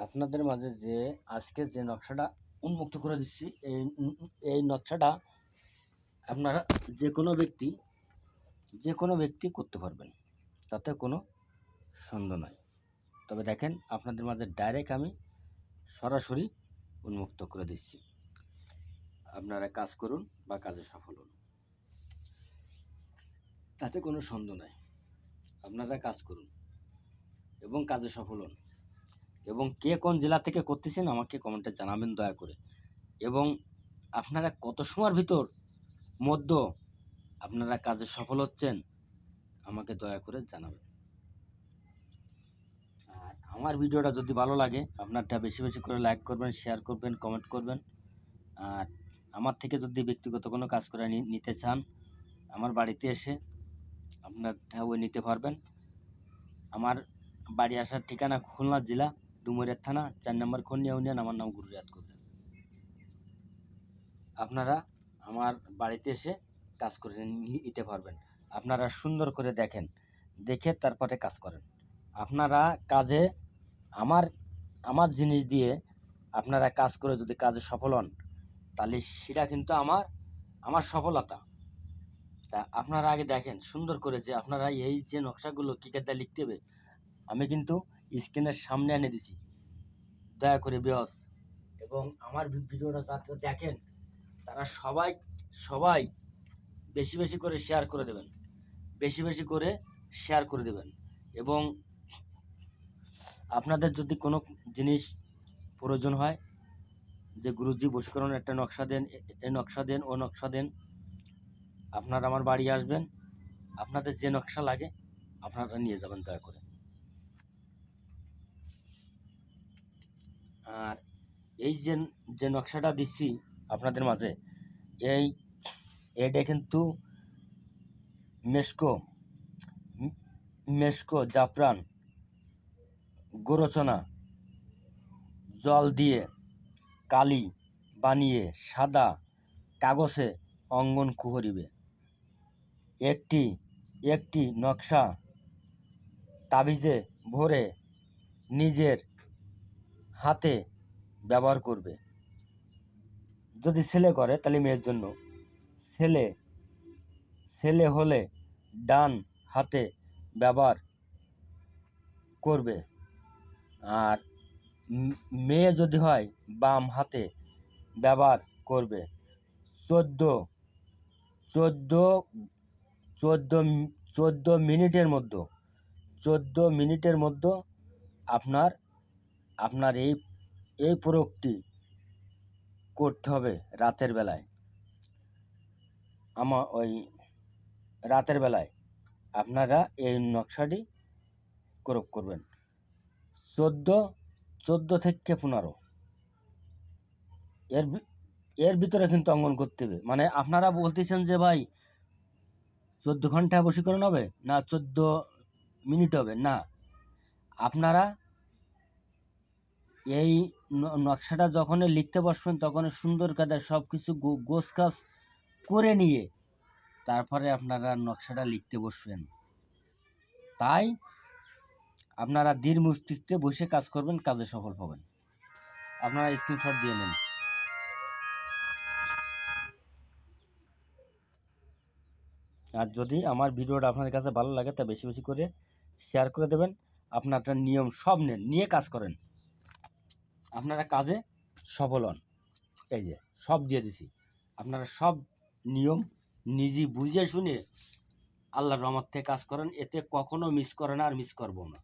আপনাদের মাঝে যে আজকে যে নকশাটা উন্মুক্ত করে দিচ্ছি, এই এই নকশাটা আপনারা যে কোনো ব্যক্তি যে কোনো ব্যক্তি করতে পারবেন। তাতে কোনো সন্দেহ নাই। তবে দেখেন, আপনাদের মাঝে ডাইরেক্ট আমি সরাসরি উন্মুক্ত করে দিচ্ছি। আপনারা কাজ করুন বা কাজে সফল হন। তাতে কোনো সন্দেহ নাই। আপনারা কাজ করুন এবং কাজে সফল হন। এবং কে কোন জেলা থেকে করতেছেন আমাকে কমেন্টে জানাবেন দয়া করে। এবং আপনারা কত সময়ের ভিতর মধ্য আপনারা কাজে সফল হচ্ছেন আমাকে দয়া করে জানাবেন। আর আমার ভিডিওটা যদি ভালো লাগে, আপনারটা বেশি বেশি করে লাইক করবেন শেয়ার করবেন কমেন্ট করবেন। আর আমার থেকে যদি ব্যক্তিগত কোনো কাজ করে নিতে চান, আমার বাড়িতে এসে আপনারটা ওই নিতে পারবেন। আমার বাড়ি আসার ঠিকানা খুলনা জেলা ডুমুরিয়া থানা, চার নম্বর খন্ডিয়া ইউনিয়ন, আমার নাম গুরুরাত করবেন আপনারা আমার বাড়িতে এসে কাজ করে নিতে পারবেন। আপনারা সুন্দর করে দেখেন, দেখে তারপরে কাজ করেন। আপনারা কাজে, আমার আমার জিনিস দিয়ে আপনারা কাজ করে যদি কাজে সফল হন, তাহলে সেটা কিন্তু আমার আমার সফলতা। তা আপনারা আগে দেখেন, সুন্দর করে যে আপনারা এই যে নকশাগুলো কী কাদা লিখতে হবে, আমি কিন্তু স্ক্রিনের সামনে এনে দিছি। দয়া করে বেয়স। এবং আমার ভিডিওটা যাতে দেখেন, তারা সবাই সবাই বেশি বেশি করে শেয়ার করে দেবেন। বেশি বেশি করে শেয়ার করে দেবেন। এবং আপনাদের যদি কোনো জিনিস প্রয়োজন হয়, যে গুরুজি বশীকরণ একটা নকশা দেন এ- নকশা দেন, ও নকশা দেন, আপনারা আমার বাড়ি আসবেন, আপনাদের যে নকশা লাগে, আপনারা নিয়ে যাবেন দয়া করে। আর এই যে যে নকশাটা দিচ্ছি আপনাদের মাঝে, এই এটা কিন্তু মেস্কো মেস্কো জাফরান গোরচনা জল দিয়ে কালি বানিয়ে সাদা কাগজে অঙ্গন কুহরিবে। একটি একটি নকশা তাবিজে ভরে নিজের হাতে ব্যবহার করবে। যদি ছেলে করে, তাহলে মেয়ের জন্য। ছেলে ছেলে হলে ডান হাতে ব্যবহার করবে। আর মেয়ে যদি হয়, বাম হাতে ব্যবহার করবে। চোদ্দ চোদ্দ চোদ্দ চোদ্দ মিনিটের মধ্যে, চোদ্দ মিনিটের মধ্যে আপনার আপনার এই এই প্রয়োগটি করতে হবে রাতের বেলায়। আমার ওই রাতের বেলায় আপনারা এই নকশাটি প্রয়োগ করবেন। চোদ্দ চোদ্দ থেকে পনেরো। এর এর ভিতরে কিন্তু অঙ্কন করতে হবে। মানে আপনারা বলতেছেন যে ভাই, চোদ্দ ঘণ্টা বশীকরণ হবে না, চোদ্দ মিনিট হবে? না। আপনারা এই নকশাটা যখন লিখতে বসবেন, তখন সুন্দর কায়দায় সব কিছু গোছ কাজ করে নিয়ে তারপরে আপনারা নকশাটা লিখতে বসবেন। তাই আপনারা দৃঢ় মস্তিষ্কে বসে কাজ করবেন, কাজে সফল পাবেন আপনারা স্ক্রিনশট দিয়ে নেন। আর যদি আমার ভিডিওটা আপনাদের কাছে ভালো লাগে, তা বেশি বেশি করে শেয়ার করে দেবেন। আপনারটা নিয়ম সব নেন, নিয়ে কাজ করেন। আপনারা কাজে সফল হন। এই যে, সব দিয়ে দিছি। আপনারা সব নিয়ম নিজে বুঝে শুনে আল্লাহর রহমত থেকে কাজ করেন, এতে কখনো মিস করে না আর মিস করব না।